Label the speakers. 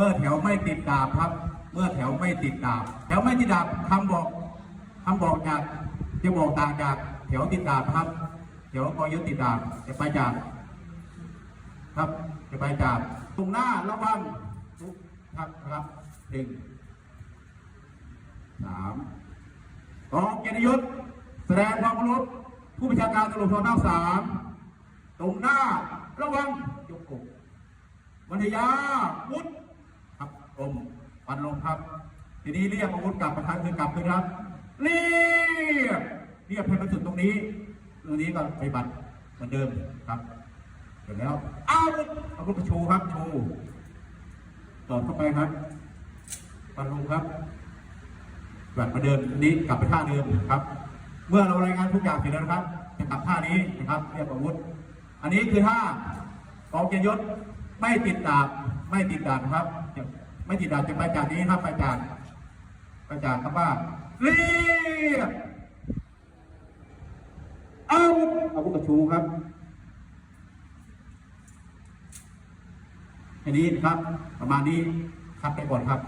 Speaker 1: เมื่อแถวไม่ติดดาบครับ เมื่อแถวไม่ติดดาบ แถวไม่ติดดาบคำบอกคำบอกจากจะบอกต่างจากแถวติดดาบครับแถวกอยุติดดาบจะไปจาก ครับจะไปจากตรงหน้าระวังทุกครับครับหนึ่งสามกองเกียรติยุทธแสดงความเคารพผู้บัญชาการตำรวจภูธรภาคสามตรงหน้าระวังยกอกวันยาวุธ มปันลงครับ ทีนี้เรียกอาวุธกลับประทานคืนกลับคืนครับ เรียกเรียกให้มันสุดตรงนี้ ตรงนี้ก็ปบัติเหมือนเดิมครับเสร็จแล้วอาวุธอาวุธโชว์ครับโชว์ตอดเข้าไปครับปันลงครับแบบประเดิมนี้กลับไปท่าเดิมครับ เมื่อเรารายงานทุกอย่างเสร็จแล้วครับจะกลับท่านี้นะครับเรียกอาวุธ อันนี้คือท่ากองเกียรติยศไม่ติดดาบไม่ติดดาบนะครับ ไม่ติดดาบจะไปจากนี้ครับไปจากไปจากคำว่าเรียกอาวุธอาวุธกระชูครับอันนี้นะครับ ประมาณนี้ครับไปก่อนครับ